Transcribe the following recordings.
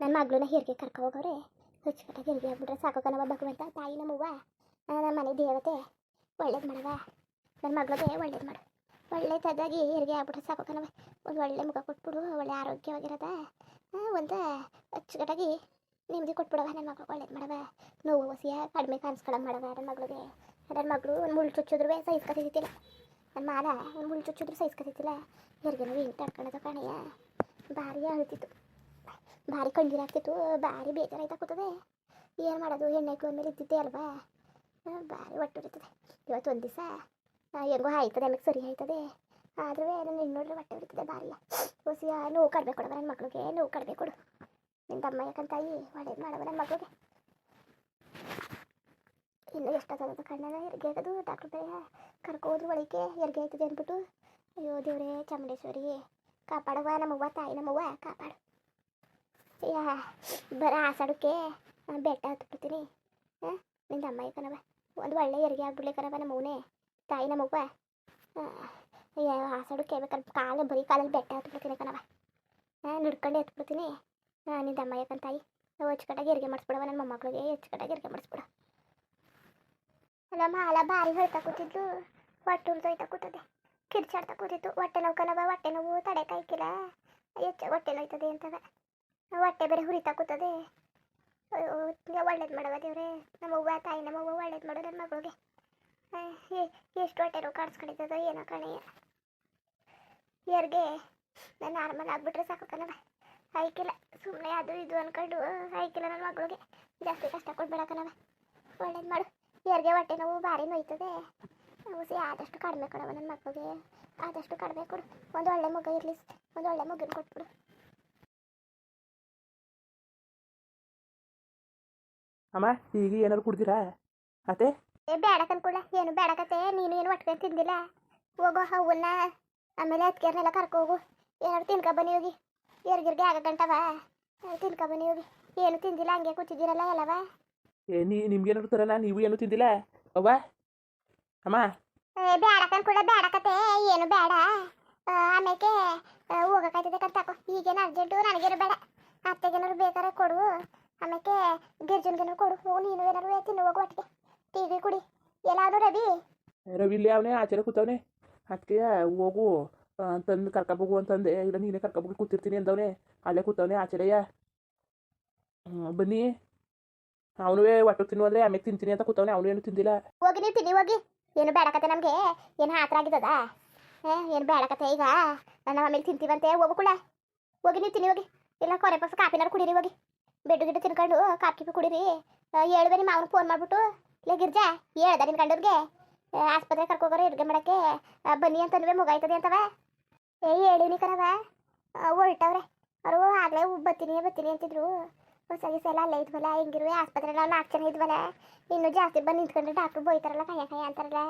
ನನ್ನ ಮಗಳನ್ನ ಹೆರಿಗೆ ಕರ್ಕೊ ಹೋಗವ್ರೆ. ಹುಚ್ಚುಕಟ್ಟಾಗಿ ಹೆರಿಗೆ ಆಗ್ಬಿಟ್ರೆ ಸಾಕೋಕನವ ಭಗವಂತ ತಾಯಿ ನಮ್ಮವ್ವ ನಮ್ಮ ಮನೆ ದೇವತೆ. ಒಳ್ಳೇದು ಮಾಡವ ನನ್ನ ಮಗಳಿಗೆ ಒಳ್ಳೇದು ಮಾಡು. ಒಳ್ಳೇದಾಗಿ ಹೆರಿಗೆ ಆಗ್ಬಿಟ್ರೆ ಸಾಕೋಕನ ಒಂದು ಒಳ್ಳೆ ಮುಖ ಕೊಟ್ಬಿಡು, ಒಳ್ಳೆ ಆರೋಗ್ಯವಾಗಿರೋದ. ಒಂದು ಅಚ್ಚುಕಟ್ಟಾಗಿ ನೆಮ್ಮದಿ ಕೊಟ್ಬಿಡವ ನನ್ನ ಮಗಳು ಒಳ್ಳೇದು ಮಾಡವ ನೋವು ಹೊಸಿಯ ಕಡಿಮೆ ಕಾಣಿಸ್ಕೊಳ ಮಾಡವ ನನ್ನ ಮಗಳಿಗೆ. ನನ್ನ ಮಗಳು ಒಂದು ಮುಳ್ಳು ಚುಚ್ಚಿದ್ರು ಸಹಿಸ್ಕೊತಿದ್ದಿಲ್ಲ ನನ್ನ ಮಾಲ ಒಂದು ಮುಳ್ಳು ಚುಚ್ಚಿದ್ರು ಸಹಿಸ್ಕೊತಿದ್ದಿಲ್ಲ ಹೆರಿಗೆ ನೋವು ಹಿಂಗೆ ತಡ್ಕೊಳೋದು ಕಣಯ್ಯ. ಭಾರಿ ಅಳ್ತಿತ್ತು. ಭಾರಿ ಕಣ್ಣೀರು ಆಗ್ತಿತ್ತು ಭಾರಿ ಬೇಜಾರಾಯ್ತು ಕೂತದೆ ಏನು ಮಾಡೋದು ಹೆಣ್ಣೈಕ್ಳು ಮೇಲೆ ಇದ್ದಿದ್ದೆ ಅಲ್ವಾ? ಭಾರಿ ಒಟ್ಟು ಉರಿತದೆ ಇವತ್ತು ಒಂದು ದಿವಸ ಹೆಂಗೋ ಆಯ್ತದೆ ಆಮೇಲೆ ಸರಿ ಆಯ್ತದೆ. ಆದ್ರೂ ನನ್ನ ನೋಡ್ರೆ ಹೊಟ್ಟೆ ಉರಿತದೆ ಭಾರಿ ಹೊಸಿಯ ನೋವು ಕಡಿಮೆ ಕೊಡವ ನನ್ನ ಮಕ್ಕಳಿಗೆ ನೋವು ಕಡಿಮೆ ಕೊಡು. ನಿನ್ನ ತಮ್ಮ ಯಾಕಂತಾಯಿ ಒಳ್ಳೇದು ಮಾಡವ ನನ್ನ ಮಗಳಿಗೆ. ಇನ್ನು ಎಷ್ಟೊತ್ತದ ಕಣ್ಣನ ಹೆರಿಗೆ ಆಗೋದು ಡಾಕ್ಟ್ರ್ ಬೇಗ ಕರ್ಕೋದ್ರು ಒಳಗೆ ಹೆರಿಗೆ ಆಯ್ತದೆ ಅಂದ್ಬಿಟ್ಟು, ಅಯ್ಯೋ ದೇವ್ರೇ, ಚಾಮುಂಡೇಶ್ವರಿ ಕಾಪಾಡವ ನಮ್ಮವ್ವ, ತಾಯಿ ನಮ್ಮವ್ವ, ಕಾಪಾಡು. ಬರ ಆಸಾಡಕ್ಕೆ ಬೆಟ್ಟ ಹತ್ಬಿಡ್ತೀನಿ. ಹಾಂ, ನಿಂದ ಅಮ್ಮ ಕಣವ ಒಂದು ಒಳ್ಳೆ ಹೆರಿಗೆ ನಮ್ಮ ನಮ್ಮವನೇ, ತಾಯಿ ನಮ್ಮವ್ವ. ಅಯ್ಯೋ ಆಸಾಡಕ್ಕೆ ಬೇಕಾದ್ರೆ ಕಾಲು, ಬರೀ ಕಾಲಲ್ಲಿ ಬೆಟ್ಟ ಹತ್ಬಿಡ್ತೀನಿ ಕಣವ ಹಾಂ, ನಡ್ಕೊಂಡೆ ಎತ್ಬಿಡ್ತೀನಿ. ಹಾಂ, ನಿಂದ ಅಮ್ಮ ಯಾಕಂತ ತಾಯಿ ಹೊಚ್ಕಟ್ಟಾಗಿ ಹೆರಿಗೆ ಮಾಡಿಸ್ಬಿಡವ ನನ್ನ ಮೊಮ್ಮಗಳಿಗೆ ಹೆಚ್ಚುಕಟ್ಟಾಗಿ ಹೆರಿಗೆ ಮಾಡಿಸ್ಬಿಡ. ಅಲ್ಲ ಹಾಲ ಬಾರಿ ಹೇಳ್ತಾ ಕೂತಿದ್ದು ಹೊಟ್ಟೆ ಉರ್ದೋಯ್ತಾ ಕೂತದೆ. ಕಿರ್ಚಾಡ್ತಾ ಕೂತಿತ್ತು. ಹೊಟ್ಟೆ ನೋವು ಕಣವ ಹೊಟ್ಟೆ ನೋವು ತಡೆ ಕಾಯ್ಕಿಲ್ಲ ಹೆಚ್ಚು ಹೊಟ್ಟೆ ನೋಯ್ತದೆ ಅಂತವ. ಹೊಟ್ಟೆ ಬೇರೆ ಹುರಿತಾ ಕೂತದೆ ಒಳ್ಳೇದು ಮಾಡವ ದೇವ್ರೆ. ನಮ್ಮ ಅವ್ವ, ತಾಯಿ, ನಮ್ಮ ಅವ್ವ ಒಳ್ಳೇದು ಮಾಡು ನನ್ನ ಮಗಳಿಗೆ. ಎಷ್ಟು ಹೊಟ್ಟೆ ನೋವು ಕಾಣಿಸ್ಕೊಂಡಿದ್ದದ ಏನೋ ಕಣೆಯ ಯಾರಿಗೆ ನಾನು ನಾರ್ಮಲ್ ಆಗ್ಬಿಟ್ರೆ ಸಾಕು ಕಣವ ಆಯ್ಕಿಲ್ಲ ಸುಮ್ಮನೆ ಅದು ಇದು ಅನ್ಕೊಂಡು, ಆಯ್ಕಿಲ್ಲ ನನ್ನ ಮಗಳಿಗೆ. ಜಾಸ್ತಿ ಕಷ್ಟ ಕೊಡ್ಬೇಡ ಕಣವ ಒಳ್ಳೇದು ಮಾಡು. ಯಾರಿಗೆ ಹೊಟ್ಟೆ ನೋವು ಭಾರಿ ನೋಯ್ತದೆ. ಹುಸಿ ಆದಷ್ಟು ಕಡಿಮೆ ಕೊಡವ ನನ್ನ ಮಕ್ಕಳಿಗೆ ಆದಷ್ಟು ಕಡಿಮೆ ಕೊಡು. ಒಂದು ಒಳ್ಳೆ ಮಗ ಇರಲಿ. ಒಂದು ಒಳ್ಳೆ ಮಗನ ಕೊಟ್ಬಿಡು. ಅಮ್ಮ ಈಗ ಏನಾದ್ರು ಕುಡ್ದಿರಾ? ಅತ್ತೆ? ಏ ಬೇಡ ಕನ್ಕೊಳ್ಳ ಏನು ಬೇಡಕತ್ತೆ ನೀನು ಏನು ಒಟ್ಕೊಂಡು ತಿಂದಿಲ್ಲ? ಹೋಗೋ ಹೂವನ್ನ ಆಮೇಲೆ ಅದಕ್ಕೆಲ್ಲ ಕರ್ಕೊ ಹೋಗು ಏನಾದ್ರು ತಿನ್ಕೊ ಬನ್ನಿ ಹೋಗಿ. ಎರ್ಗಿರ್ಗೆ ಆಗ ಗಂಟವ. ತಿನ್ಕೊ ಬನ್ನಿ ಹೋಗಿ. ಏನು ತಿಂದಿಲ್ಲ ಹಂಗೆ ಕೂತಿದ್ದೀರಲ್ಲ ಎಲ್ಲವ? ಏ ನೀ ನಿಮ್ಗೇನಾದ್ರು ತರಲ್ಲ ನೀವು ಏನು ತಿಂದಿಲ್ಲ? ಅವ್ವ? ಅಮ್ಮ? ಏ ಬೇಡ ಕನ್ಕೊಳ್ಳ ಬೇಡಕತ್ತೆ ಏನು ಬೇಡ ಆಮೇಲೆ ಹೋಗಕ್ಕಾಯ್ತದೆ ಕರ್ತಾಕೋ ಈಗೇನು ಅರ್ಜೆಂಟು ನನಗೇನು ಬೇಡ. ಅತ್ತೆಗೇನಾದ್ರು ಬೇಕಾದ್ರೆ ಕೊಡು. ಆಮೇಲೆ ಗಿರ್ಜನ್ಗೇನಾದ್ರು ಕೊಡು. ಹೋಗು ನೀನು ಏನಾದ್ರು ತಿನ್ನು ಹೋಗು ಒಟ್ಟಿಗೆ. ಟೀ ವಿ ಕುಡಿ. ಎಲ್ಲಾನು ರವಿ? ರವಿ ಇಲ್ಲಿ ಅವನೇ ಆಚೆರೆ ಕೂತವನೆ. ಅದಕ್ಕೆ ಹೋಗು. ಅಂತಂದು ಕರ್ಕೊಬೋಗು ಅಂತಂದೆ. ಇಲ್ಲ ನೀನೇ ಕರ್ಕೊಬೋಗಿ ಕೂತಿರ್ತೀನಿ ಅಂದವನೆ. ಅಲ್ಲೇ ಕೂತವನೆ ಆಚೆರೆಯ ಹ್ಮ್, ಬನ್ನಿ. ಅವನು ಒಟ್ಟು ತಿನ್ನು ಅಂದರೆ ಆಮೇಲೆ ತಿಂತೀನಿ ಅಂತ ಕೂತವನೆ. ಅವನು ಏನು ತಿಂದಿಲ್ಲ. ಹೋಗಿ ನೀವು ತಿನ್ನಿ ಹೋಗಿ. ಏನು ಬೇಡಕತೆ ನಮಗೆ. ಏನು ಹಾತ್ರ ಆಗಿದ್ದದ? ಏನು ಬೇಡಕತೆ ಈಗ. ನನ್ನ ಆಮೇಲೆ ತಿಂತೀವಂತೆ. ಹೋಗು ಕೂಡ ಹೋಗಿ ನೀವು ತಿನ್ನಿ ಹೋಗಿ. ಇಲ್ಲ ಕೊರೆ ಪಸ್ ಕಾಪಿನಾರು ಕುಡೀರಿ ಹೋಗಿ. ಬೆಡ್ಡು ಗಿಡ್ಡು ತಿನ್ಕೊಂಡು ಕೀಪಿ ಕುಡೀರಿ. ಹೇಳ್ದೆ ನಿಮ್ಮ ಮಾವನ ಫೋನ್ ಮಾಡ್ಬಿಟ್ಟು. ಲೇ, ಗಿರ್ಜಾ ಹೇಳ್ದ ನಿನ್ನ ಗಂಡವ್ರಿಗೆ ಆಸ್ಪತ್ರೆ ಕರ್ಕೋಗೋರು, ಇಡ್ಗೆ ಮಾಡಕ್ಕೆ. ಬನ್ನಿ ಅಂತಂದ್ರೆ ಮುಗಾಯ್ತದೆ ಅಂತವ. ಏ ಹೇಳಿನಿ ಕರವ ಹೊರಟವ್ರೆ. ಅವರು ಆಗಲೇ ಬತ್ತೀನಿ ಬತ್ತೀನಿ ಅಂತಿದ್ರು. ಹೊಸ ಗಿಸ ಎಲ್ಲ ಅಲ್ಲೇ ಇದ್ವಲ್ಲ ಹೆಂಗಿರು ಆಸ್ಪತ್ರೆ ನಾವು ನಾಲ್ಕು ಜನ ಇದ್ವಲ್ಲ. ಇನ್ನು ಜಾಸ್ತಿ ಬಂದು ನಿಂತ್ಕೊಂಡ್ರೆ ಡಾಕ್ಟ್ರು ಬೋಯ್ತಾರಲ್ಲ ಕಯ್ಯ ಕಯ್ಯ ಅಂತಾರಲ್ಲ.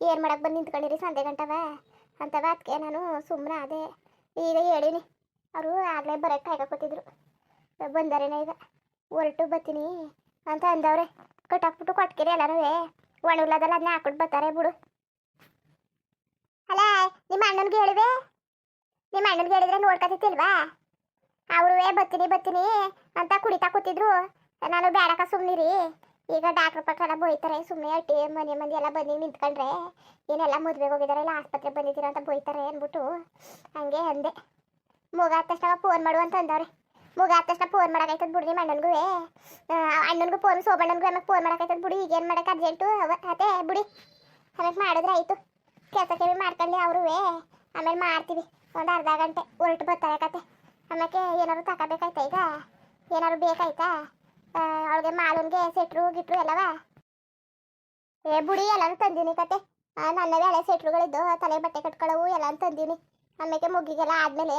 ಏನು ಮಾಡಕ್ಕೆ ಬಂದು ನಿಂತ್ಕೊಂಡಿರಿ ಸಂದೆ ಗಂಟವ? ಅಂತವ ಅದಕ್ಕೆ ನಾನು ಸುಮ್ಮನೆ ಅದೇ ಈಗ ಹೇಳಿನಿ ಅವರು ಆಗಲೇ ಬರೋಕ್ಕೆ ಕಾಯ್ಕೊತಿದ್ರು ಬಂದಾರೇನ ಈಗ? ಹೊರಟು ಬತ್ತೀನಿ ಅಂತ ಅಂದವ್ರೆ. ಕಟ್ಟಾಕ್ಬಿಟ್ಟು ಕೊಟ್ಕಿರಿ ಎಲ್ಲರೂ ಒಣ ಉಳ್ಳದಲ್ಲ ಅದನ್ನ ಹಾಕ್ಬಿಟ್ಟು ಬರ್ತಾರೆ ಬಿಡು. ಅಲ್ಲ ನಿಮ್ಮ ಅಣ್ಣನ್ಗೆ ಹೇಳಿವೆ ನಿಮ್ಮ ಅಣ್ಣನ್ಗೆ ಹೇಳಿದ್ರೆ ನೋಡ್ಕೊತಿತ್ತಿಲ್ವಾ ಅವರು ಬತ್ತೀನಿ ಬತ್ತೀನಿ ಅಂತ ಕುಡಿತಾ ಕೂತಿದ್ರು. ನಾನು ಬೇಡಕ ಸುಮ್ಮನಿರಿ ಈಗ ಡಾಕ್ಟ್ರ್ ಪಕ್ಕ ಎಲ್ಲ ಬೈತಾರೆ ಸುಮ್ಮನೆ ಅಟ್ಟಿ, ಮನೆ ಮಂದಿ ಎಲ್ಲ ಬಂದು ನಿಂತ್ಕೊಂಡ್ರೆ. ಏನೆಲ್ಲ ಮದುವೆಗೆ ಹೋಗಿದ್ದಾರೆ ಇಲ್ಲ ಆಸ್ಪತ್ರೆ ಬಂದಿದ್ದೀರಾ ಅಂತ ಬೋಯ್ತಾರೆ ಅಂದ್ಬಿಟ್ಟು ಹಂಗೆ ಅಂದೆ. ಮುಗ ತಕ್ಷಣ ಫೋನ್ ಮಾಡು ಅಂತ ಅಂದವ್ರೆ. ಮುಗ ಆದ ತಕ್ಷಣ ಫೋನ್ ಮಾಡೋಕೈತದ ಬಿಡು ನಿಮ್ಮ ಅಣ್ಣನಿಗೂ ಅಣ್ಣನಿಗೂ ಫೋನ್ ಸೋಬಣ್ಣನಿಗೂ ಆಮೇಲೆ ಫೋನ್ ಮಾಡೋಕೈತದ ಬಿಡು, ಈಗೇನು ಮಾಡಕ್ಕೆ ಅರ್ಜೆಂಟು ಅದೇ, ಬಿಡಿ. ಆಮೇಲೆ ಮಾಡಿದ್ರೆ ಆಯಿತು. ಕೆಲಸ ಕೆವಿ ಮಾಡ್ಕೊಳ್ಳಿ ಅವರು ಆಮೇಲೆ ಮಾಡ್ತೀವಿ. ಒಂದು ಅರ್ಧ ಗಂಟೆ ಹೊರಟು ಬರ್ತಾರೆ ಕತೆ ಆಮೇಲೆ ಏನಾದ್ರು ತಗೋಬೇಕಾಯ್ತಾ ಈಗ? ಏನಾದ್ರು ಬೇಕಾಯ್ತಾ? ಅವಳಿಗೆ ಮಾಲೂನ್ಗೆ ಸೆಟ್ರು ಗಿಟ್ರು ಎಲ್ಲವ? ಏ, ಬುಡಿ, ಎಲ್ಲಾನು ತಂದೀನಿ ಕತೆ. ನನ್ನ ಹಳೆ ಸೆಟ್ರುಗಳಿದ್ದು ತಲೆ ಬಟ್ಟೆ ಕಟ್ಕೊಳ್ಳವು ಎಲ್ಲ ತಂದೀನಿ. ಆಮೇಲೆ ಮುಗಿಗೆಲ್ಲ ಆದಮೇಲೆ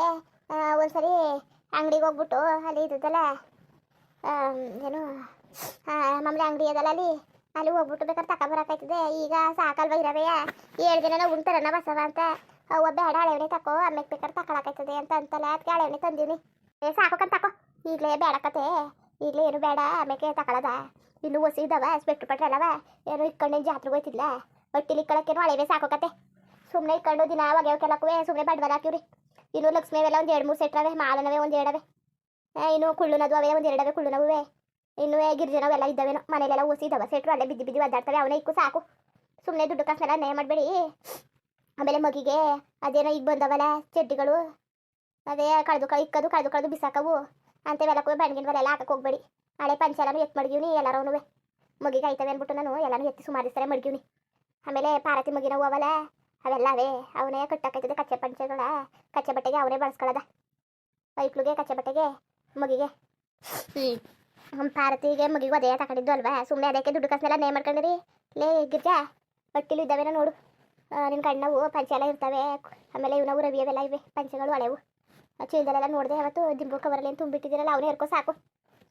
ಒಂದ್ಸರಿ ಅಂಗಡಿಗೆ ಹೋಗ್ಬಿಟ್ಟು ಅಲ್ಲಿ ಇದ್ದಲ್ಲ ಏನು ಮಾಮೂಲಿ ಅಂಗಡಿ ಅದಲ್ಲ ಅಲ್ಲಿ ಅಲ್ಲಿ ಹೋಗ್ಬಿಟ್ಟು ಬೇಕಾದ್ರೆ ತಗೊಬರಕಾಯ್ತದೆ ಈಗ ಸಾಕಲ್ವ ಇರವೆಯ ಏಳು ದಿನ ಉಣ್ತಾರನ ಬಸವ ಅಂತ. ಅವ್ವ ಬೇಡ ಹಳೆವಣೆ ತಕೋ ಅಮ್ಮಕ್ಕೆ ಬೇಕಾದ್ರೆ ತಕೊಳಕಾಯ್ತದೆ ಅಂತ ಅಂತಲ್ಲ. ಅದಕ್ಕೆ ಹಳೆವಣೆ ತಂದೀನಿ ಏ ಸಾಕೋಕಂತ ತಕೋ. ಈಗಲೇ ಬೇಡಕತೆ ಈಗಲೇ ಏನು ಬೇಡ ಅಮ್ಮಕ್ಕೆ ತಕೊಳದ? ಇನ್ನು ಹೊಸ ಇದಾವ, ಸ್ವೆಟ್ರ್ ಪಟ್ರೆ ಅಲ್ಲವ ಏನು ಇಟ್ಕೊಂಡೇನು ಜಾತ್ರೆಗೆ ಹೋಯ್ತಿಲ್ಲ ಹೊಟ್ಟಿಲಿ ಇಕ್ಕಳಕ್ಕೇನು ಹಳೆವೇ ಸಾಕೋಕತೆ ಸುಮ್ಮನೆ ಇಟ್ಕೊಂಡು ದಿನ ಒಗೆ ಕೆಲಕ್ಕೂ ಸುಮ್ಮನೆ ಬಂಡವಾಳ ಹಾಕಿವ್ರಿ ಇನ್ನು ಲಕ್ಷ್ಮಿ ಅವೆಲ್ಲ ಒಂದು ಎರಡು ಮೂರು ಸೆಟ್ರವೆ ಮಾಲನವೇ ಒಂದು ಎರಡವೆ ಇನ್ನು ಕುಳ್ಳುನದು ಅವೇ ಒಂದು ಎರಡವೆ ಕುಳ್ಳುನವೇ ಇನ್ನು ಗಿರ್ಜನವೆಲ್ಲ ಇದ್ದಾವೇನೋ ಮನೇಲೆಲ್ಲ ಓಸಿ ಇದ್ದಾವೆ. ಸೆಟ್ರು ಅಲ್ಲೇ ಬಿದ್ದು ಬಿದ್ದು ಒದ್ದಾಡ್ತವೆ. ಅವನೇ ಇಕ್ಕು ಸಾಕು. ಸುಮ್ಮನೆ ದುಡ್ಡು ಕಾಸೆಲ್ಲ ನೇ ಮಾಡಬೇಡಿ. ಆಮೇಲೆ ಮಗಿಗೆ ಅದೇನೋ ಈಗ ಬಂದವಲ್ಲ ಚಡ್ಡಿಗಳು. ಅದೇ ಕಳೆದು ಕ, ಇಕ್ಕದು, ಕಳೆದು ಕಳೆದು ಬಿಸಾಕವು. ಅಂಥವೆಲ್ಲ ಬಣ್ಗಿನ್ವರೆಲ್ಲ ಹಾಕಕ್ಕೆ ಹೋಗ್ಬೇಡಿ. ಹಳೆ ಎಲ್ಲನೂ ಎತ್ತು ಮಡಗಿವ್ನಿ ಎಲ್ಲರೂ ಮಗಿಗೆ ಆಯ್ತವೆ ಅಂದ್ಬಿಟ್ಟು ನಾನು ಎಲ್ಲನೂ ಎತ್ತಿ ಸುಮಾರಿಸ್ತಾರೆ ಮಡಗಿವ್ನಿ. ಆಮೇಲೆ ಪಾರತಿ ಮಗಿನವು ಅವಲ್ಲ ಅವೆಲ್ಲ ಅವೇ ಅವನೇ ಕಟ್ಟಕ್ಕಾಯ್ತದೆ ಕಚ್ಚೆ ಪಂಚೆಗಳ, ಕಚ್ಚೆ ಬಟ್ಟೆಗೆ ಅವನೇ ಬಳಸ್ಕೊಳ್ಳೋದ. ಐಕ್ಳಿಗೆ ಕಚ್ಚೆ ಬಟ್ಟೆಗೆ, ಮಗಿಗೆ. ಹ್ಞೂ ಪಾರತಿಗೆ ಮಗಿಗೂ ಅದೇ ತಗೊಂಡಿದ್ದು ಅಲ್ವಾ? ಸುಮ್ಮನೆ ಅದಕ್ಕೆ ದುಡ್ಡು ಕಾಸನ್ನೆಲ್ಲ ನೇ ಮಾಡ್ಕೊಂಡಿರಿ? ಲೇ, ಗಿರ್ಜಾ ಬಟ್ಟಿಲು ಇದ್ದಾವೆನ ನೋಡು. ನಿನ್ನ ಕಣ್ಣವು ಪಂಚೆ ಎಲ್ಲ ಇರ್ತವೆ. ಆಮೇಲೆ ಇವನವು ರವಿ ಅವೆಲ್ಲ ಇವೆ. ಪಂಚೆಗಳು ಹಳೆವು. ಚೀಲದಲ್ಲೆಲ್ಲ ನೋಡಿದೆ ಅವತ್ತು ದಿಂಬು ಕವರಲ್ಲಿ ಏನು ತುಂಬಿಟ್ಟಿದ್ದೀರಲ್ಲ, ಅವನೇ ಇರ್ಕೋ ಸಾಕು.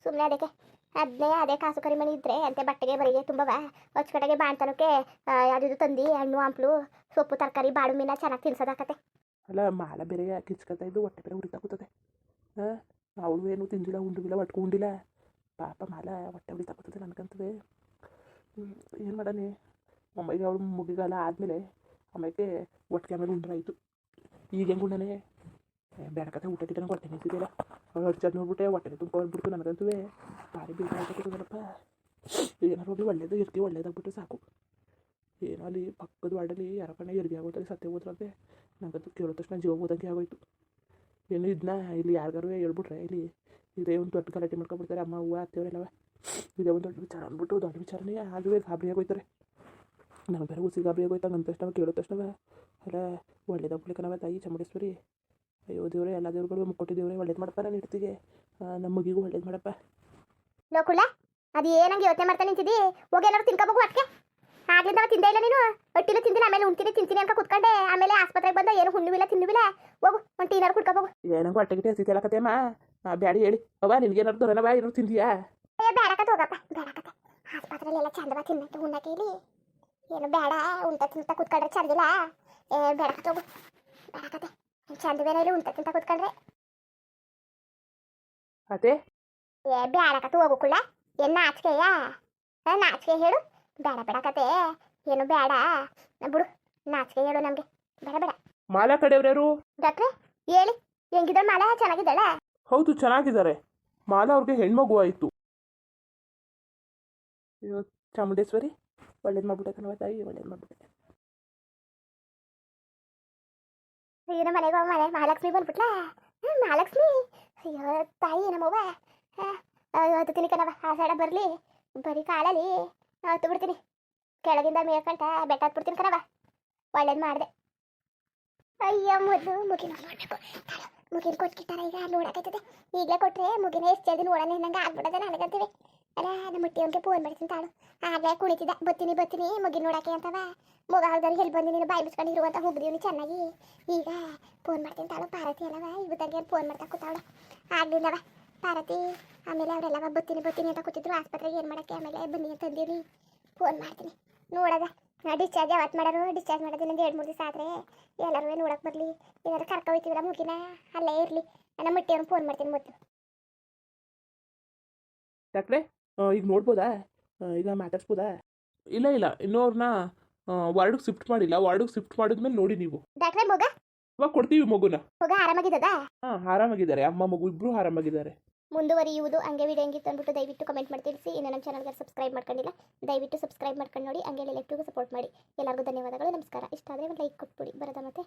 ಸುಮ್ಮನೆ ಅದಕ್ಕೆ. ಅದನ್ನೇ ಅದೇ ಕಾಸು ಕರಿಮಣಿ ಇದ್ದರೆ ಅಂತೆ ಬಟ್ಟೆಗೆ, ಬರಿಗೆ ತುಂಬವ. ಹೊಚ್ಕಟ್ಟೆಗೆ ಬಾಣ್ತನಕ್ಕೆ ಯಾವ್ದಿದು ತಂದಿ, ಹಣ್ಣು, ಹಂಪ್ಲು ಸೊಪ್ಪು, ತರಕಾರಿ ಬಾಡು ಮೀನ ಚೆನ್ನಾಗಿ ತಿನ್ಸೋದಾಕತ್ತೆ. ಅಲ್ಲ, ಮಾಲ ಬೇರೆ ಕಿಚ್ಕೊತಾ ಇದ್ದು ಹೊಟ್ಟೆ ಬೇರೆ ಉರಿತಾ ಕೂತದೆ ಹಾಂ ಅವಳು ಏನು ತಿಂದಿಲ್ಲ ಉಂಡಿಲ್ಲ. ಒಟ್ಕೊಂಡಿಲ್ಲ ಪಾಪ ಮಾಲ, ಹೊಟ್ಟೆ ಉರಿತಾ ಕೂತದೆ ನನಗಂತದೆ ಏನು ಮಾಡಾನೆ ಅಮ್ಮಗೆ ಅವಳು ಮುಗಿಗಾಲ ಆದಮೇಲೆ ಅಮ್ಮಗೆ ಒಟ್ಟಿಗೆ ಆಮೇಲೆ ಉಂಡ್ರಾಯಿತು. ಈಗ ಹೆಂಗೆ ಉಂಡನೆ? ಬೇಡಕತೆ ಊಟ ಗಿಟ ಹೊಟ್ಟೆ ನಿಂತಿದ್ದಿಲ್ಲ ಅವಳು ಹರ್ಚದ್ ನೋಡ್ಬಿಟ್ಟೆ, ಹೊಟ್ಟೆ ತುಂಬಿಟ್ಟು ನನಗಂತೂ ಭಾರಿ ಬೇಕಾಗ್ತದಪ್ಪ ಏನಾರು ಹೋಗ್ಲಿ ಒಳ್ಳೇದು ಇರ್ತೀವಿ ಒಳ್ಳೇದಾಗ್ಬಿಟ್ಟು ಸಾಕು. ಏನೋ ಅಲ್ಲಿ ಪಕ್ಕದ ವಾರ್ಡಲ್ಲಿ ಯಾರ ಕಣ್ಣ ಎರಿಗೆ ಆಗೋತಾರೆ ಸತ್ಯ ಹೋದ್ರಂತೆ ನನಗಂತೂ ಕೇಳೋ ತಕ್ಷಣ ಜೀವ ಹೋದಂಗೆ ಆಗೋಯ್ತು. ಏನು ಇದನ್ನ ಇಲ್ಲಿ ಯಾರಿಗಾರು ಹೇಳ್ಬಿಟ್ರೆ, ಇಲ್ಲಿ ಇದೇ ಒಂದು ದೊಡ್ಡ ಗಲಾಟೆ ಮಾಡ್ಕೊಬಿಡ್ತಾರೆ ಅಮ್ಮ ಹೂವು ಅತ್ತೆಯವರೆಲ್ಲವ ಇದೇ ಒಂದು ದೊಡ್ಡ ವಿಚಾರ ಅಂದ್ಬಿಟ್ಟು ದೊಡ್ಡ ವಿಚಾರನೇ ಆಗುವೆ ಗಾಬರಿ ಆಗೋಯ್ತಾರೆ. ನನಗೆ ಬೇರೆ ಉಸಿ ಗಾಬರಿ ಆಗೋಯ್ತು ಅಂದ ತಕ್ಷಣ ಕೇಳೋ ತಕ್ಷಣ ಅಲ್ಲ ಒಳ್ಳೇದಾಗ್ಬಿಡ್ಲಿಕ್ಕೆ ನಾವ ತಾಯಿ, ಚಾಮುಂಡೇಶ್ವರಿ. ಅಯ್ಯೋ ದೇವ್ರೆ, ಎಲ್ಲ ದೇವ್ರುಗಳು ಮುಕ್ಕೊಟ್ಟು ದೇವ್ರೆ ಒಳ್ಳೇದು ಮಾಡಪ್ಪ ನಾನು ಇಡ್ತೀಗೆ ನಮ್ಮ ಮಗಿಗೂ ಒಳ್ಳೇದು ಮಾಡಪ್ಪ. ಅದು ಏನಂಗೆ ಯೋಚನೆ ಮಾಡ್ತಾ ನಿಂತಿದ್ದಿ? ಹೋಗಿ ಎಲ್ಲರೂ ತಿನ್ಕೋಬೇಕು ಅದಕ್ಕೆ ಆಗ್ಲಿಂದ ತಿಂದೇ ಇಲ್ಲ ನೀನು. ಅಟ್ಟಿಲ್ಲ ತಿಂದಿಲ್ಲ ಆಮೇಲೆ ಉಣ್ತೀನಿ ತಿಂತೀನಿ ಅಂತ ಕುತ್ಕೊಂಡೆ. ಆಮೇಲೆ ಆಸ್ಪತ್ರೆಗೆ ಬಂದ ಏನು ಹುಣ್ಣುವಿಲ್ಲ ತಿನ್ನುವಿಲ್ಲ ಹೋಗು ಒಂದು ಟೀನಾರು ಕುಡ್ಕೋಬೇಕು ಏನಂಗೆ ಹೊಟ್ಟೆ ಗಿಟ್ಟೆ ಅಮ್ಮ? ಅಲ್ಲಕತ್ತೇಮ್ಮ ಬ್ಯಾಡಿ ಹೇಳಿ. ಅವ ನಿನ್ಗೇನಾದ್ರು ದೊರೆನವ ಇರೋ ತಿಂದಿಯಾ? ಏ ಕತೆ ಹೋಗಪ್ಪ ಬೇಡಕತ್ತೆ ಆಸ್ಪತ್ರೆಲೆಲ್ಲ ಚಂದವ ತಿನ್ನಕ್ಕೆ ಉಣ್ಣಕ್ಕೆ ಇಲ್ಲಿ ಏನು ಬೇಡ ಉಂಟ ತಿಂತ ಕುತ್ಕೊಂಡ್ರೆ ಚಂದಿಲ್ಲ ಏ ಬೇಡಕತ್ತೆ ಹೋಗು. ಚಂದ ಗ್ಯಾ ಇಲ್ಲಿ ಉಂಟ ತಿಂತ ಕುತ್ಕೊಂಡ್ರೆ. ಅದೇ ಏ ಬೇಡಕತ್ತೆ ಹೋಗು ಕುಳ್ಳ. ಏನು ನಾಚಿಕೆಯಾ ನಾಚಿಕೆ ಹೇಳು. ಬೇಡ ಬೇಡ ಕತೆ. ಏನು ಬೇಡ. ಬಿಡು. ನಾಚಿಕೆ ಹೇಳು ನಮ್ಗೆ. ಬೇಡ ಬೇಡ. ಮಾಲಾ ಕಡೆಯವ್ರ್ಯಾರು? ಡಾಕ್ಟ್ರೆ ಹೇಳಿ. ಹೆಂಗಿದ್ದಾಳೆ ಮಾಲ? ಚೆನ್ನಾಗಿದ್ದಾಳೆ? ಹೌದು ಚೆನ್ನಾಗಿದ್ದಾರೆ. ಮಾಲಾ ಅವ್ರಿಗೆ ಹೆಣ್ಮಗು ಆಯಿತು. ಅಯ್ಯೋ ಚಾಮುಂಡೇಶ್ವರಿ. ಒಳ್ಳೇದು ಮಾಡ್ಬಿಟ್ಟೆ ಕಣವ ತಾಯಿ ಒಳ್ಳೇದು ಮಾಡ್ಬಿಟ್ಟೆ. ಅಯ್ಯೋ ನಮ್ಮ ಮನೆಗೆ ಮನೆ ಮಹಾಲಕ್ಷ್ಮಿ ಬಂದ್ಬಿಟ್ಲಾ? ಮಹಾಲಕ್ಷ್ಮಿ? ಅಯ್ಯೋ ತಾಯಿ ನಮ್ಮವ್ವ. ಅದು ತಿನ್ನಿ ಕಣವ ಆ ಸೈಡ ಬರಲಿ. ಬರೀ ಕಾಲಲ್ಲಿ ಹತ್ತು ಬಿಡ್ತೀನಿ. ಕೆಳಗಿಂದ ಮೇಲ್ಕಂಟ ಬೆಟ್ಟ ಹತ್ಬಿಡ್ತೀನಿ ಕಣವ ಒಳ್ಳೇದು ಮಾಡಿದೆ. ಅಯ್ಯೋ, ಮೊದಲು ಮುಗಿನ ಮಾಡಬೇಕು ಮುಗಿನ ಕೊಟ್ಕಿಟ್ಟಾರ ಈಗ ನೋಡಕತ್ತದ ಈಗಲೇ ಕೊಟ್ಟರೆ ಮುಗಿನ ಎಷ್ಟು ಜಲ್ದಿ ನೋಡೋಣ ನಂಗೆ ಆಗ್ಬಿಡದೆ ನನಗಂತೀವಿ. ಅಲ್ಲ ನಮ್ಮ ಮುಟ್ಟಿ ಅವ್ನಿಗೆ ಫೋನ್ ಮಾಡ್ತೀನಿ ತಾಳು. ಆಗಲೇ ಕುಣಿತಿದ್ದ. ಬತ್ತೀನಿ ಬತ್ತೀನಿ ಮುಗಿನ ನೋಡಕ್ಕೆ ಅಂತವ. ಮುಗ ಹಾಕ್ದವ್ರಿಗೆ ಎಲ್ಲಿ ಬಂದು ನೀನು ಬಾಯಿ ಬಿಸ್ಕೊಂಡು ಇರುವಂತ ಹೋಗಿದೀವಿ ಚೆನ್ನಾಗಿ. ಈಗ ಫೋನ್ ಮಾಡ್ತೀನಿ ತಾಳು. ಪಾರತಿ ಅಲ್ಲವ ಇವತ್ತಂಗೆ ಫೋನ್ ಮಾಡ್ತಾ ಕೂತಾವಳೆ. ಆಗ್ಲಿಲ್ಲವ. ಪಾರತಿ ಆಮೇಲೆ ಅವರೆಲ್ಲ ಬತ್ತೀನಿ ಬತ್ತೀನಿ ಅಂತ ಕೂತಿದ್ರು ಆಸ್ಪತ್ರೆಗೆ ಏನು ಮಾಡೋಕ್ಕೆ? ಆಮೇಲೆ ಬನ್ನಿ ಅಂತ ಅಂದಿರಿ ಫೋನ್ ಮಾಡ್ತೀನಿ. ನೋಡದ ಡಿಸ್ಚಾರ್ಜ್ ಯಾವತ್ತು ಮಾಡೋರು ಡಿಸ್ಚಾರ್ಜ್ ಮಾಡೋದು ಇನ್ನೊಂದು ಎರಡು ಮೂರು ದಿವಸ ಆದರೆ ಎಲ್ಲರೂ ನೋಡಕ್ಕೆ ಬರಲಿ? ಏನಾದ್ರು ಕರ್ಕೊ ಮುಗಿನ? ಅಲ್ಲೇ ಇರಲಿ. ನನ್ನ ಮುಟ್ಟಿಯವ್ನು ಫೋನ್ ಮಾಡ್ತೀನಿ ಮೊದಲು ಡಾಕ್ಟ್ರೆ ಈಗ ನೋಡ್ಬೋದಾ? ಇಲ್ಲ ಈಗ ಮಾತಾಡ್ಸ್ಬೋದಾ? ಇಲ್ಲ ಇಲ್ಲ. ಇನ್ನೂ ಅವ್ರನ್ನ ವಾರ್ಡಿಗೆ ಶಿಫ್ಟ್ ಮಾಡಿಲ್ಲ. ವಾರ್ಡ್ಗೆ ಶಿಫ್ಟ್ ಮಾಡಿದ್ಮೇಲೆ ನೋಡಿ ನೀವು. ಡಾಕ್ಟ್ರೆ ಮಗ? ಇವಾಗ ಕೊಡ್ತೀವಿ ಮಗುನ. ಮಗ ಆರಾಮಾಗಿದ್ದದ? ಹಾ ಆರಾಮಾಗಿದ್ದಾರೆ. ಅಮ್ಮ ಮಗು ಇಬ್ರು ಆರಾಮಾಗಿದ್ದಾರೆ. ಮುಂದುವರಿಯುವುದು ಹಂಗೆ ವಿಡಿಯೋ ಹೆಂಗಿತ್ತು ಅಂದ್ಬಿಟ್ಟು ದಯವಿಟ್ಟು ಕಮೆಂಟ್ ಮಾಡಿ ತಿಳಿಸಿ. ಇನ್ನು ನಮ್ಮ ಚಾನಲ್ಗೆ ಸಬ್ಸ್ಕ್ರೈಬ್ ಮಾಡ್ಕೊಂಡಿಲ್ಲ ದಯವಿಟ್ಟು ಸಬ್ಸ್ಕ್ರೈಬ್ ಮಾಡ್ಕೊಂಡು ನೋಡಿ ಹಂಗೆ ಲೆಫ್ಟಿಗೂ ಸಪೋರ್ಟ್ ಮಾಡಿ. ಎಲ್ಲರಿಗೂ ಧನ್ಯವಾದಗಳು ನಮಸ್ಕಾರ. ಇಷ್ಟ ಆದರೆ ಒಂದು ಲೈಕ್ ಕೊಟ್ಬಿಡಿ. ಬರೋದ ಮತ್ತೆ.